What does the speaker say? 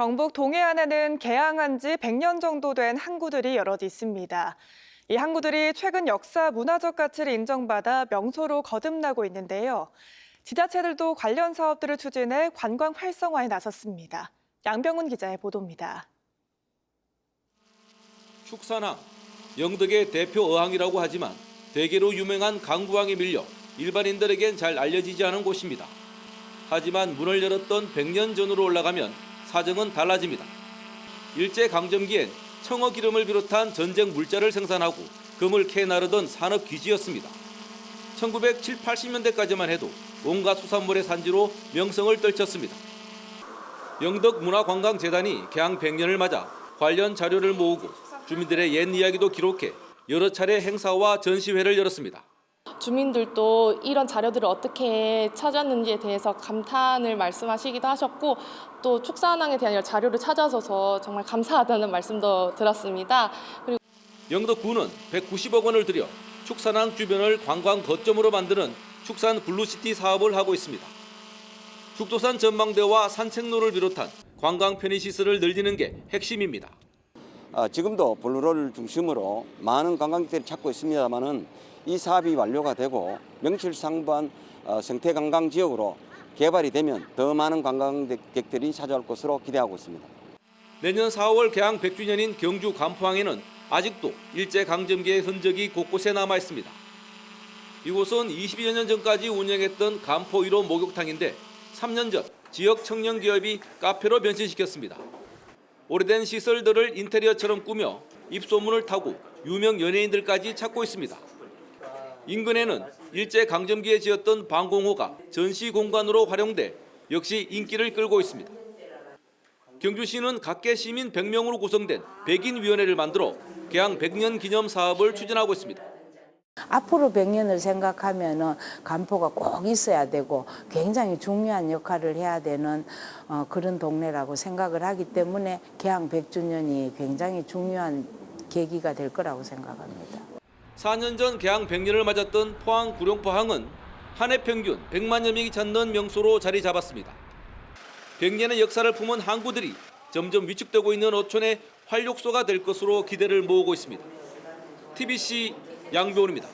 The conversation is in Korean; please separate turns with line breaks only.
경북 동해안에는 개항한 지 100년 정도 된 항구들이 여럿 있습니다. 이 항구들이 최근 역사 문화적 가치를 인정받아 명소로 거듭나고 있는데요. 지자체들도 관련 사업들을 추진해 관광 활성화에 나섰습니다. 양병훈 기자의 보도입니다.
축산항, 영덕의 대표 어항이라고 하지만 대게로 유명한 강구항에 밀려 일반인들에겐 잘 알려지지 않은 곳입니다. 하지만 문을 열었던 100년 전으로 올라가면 사정은 달라집니다. 일제 강점기엔 청어 기름을 비롯한 전쟁 물자를 생산하고 금을 캐 나르던 산업 기지였습니다. 1970, 80년대까지만 해도 온갖 수산물의 산지로 명성을 떨쳤습니다. 영덕문화관광재단이 개항 100년을 맞아 관련 자료를 모으고 주민들의 옛 이야기도 기록해 여러 차례 행사와 전시회를 열었습니다.
주민들도 이런 자료들을 어떻게 찾았는지에 대해서 감탄을 말씀하시기도 하셨고 또 축산항에 대한 자료를 찾아줘서 정말 감사하다는 말씀도 들었습니다. 그리고
영덕구는 190억 원을 들여 축산항 주변을 관광 거점으로 만드는 축산 블루시티 사업을 하고 있습니다. 죽도산 전망대와 산책로를 비롯한 관광 편의 시설을 늘리는 게 핵심입니다.
아, 지금도 블루로를 중심으로 많은 관광객들이 찾고 있습니다만은 이 사업이 완료가 되고 명실상부한 어, 생태 관광 지역으로 개발이 되면 더 많은 관광객들이 찾아올 것으로 기대하고 있습니다.
내년 4월 개항 100주년인 경주 간포항에는 아직도 일제 강점기의 흔적이 곳곳에 남아 있습니다. 이곳은 20여 년 전까지 운영했던 간포 1호 목욕탕인데 3년 전 지역 청년 기업이 카페로 변신시켰습니다. 오래된 시설들을 인테리어처럼 꾸며 입소문을 타고 유명 연예인들까지 찾고 있습니다. 인근에는 일제 강점기에 지었던 방공호가 전시 공간으로 활용돼 역시 인기를 끌고 있습니다. 경주시는 각계 시민 100명으로 구성된 백인위원회를 만들어 개항 100년 기념 사업을 추진하고 있습니다.
앞으로 100년을 생각하면은 간포가 꼭 있어야 되고 굉장히 중요한 역할을 해야 되는 어, 그런 동네라고 생각을 하기 때문에 개항 100주년이 굉장히 중요한 계기가 될 거라고 생각합니다.
4년 전 개항 100년을 맞았던 포항 구룡포항은 한 해 평균 100만여 명이 찾는 명소로 자리 잡았습니다. 100년의 역사를 품은 항구들이 점점 위축되고 있는 어촌의 활력소가 될 것으로 기대를 모으고 있습니다. TBC 양병훈입니다.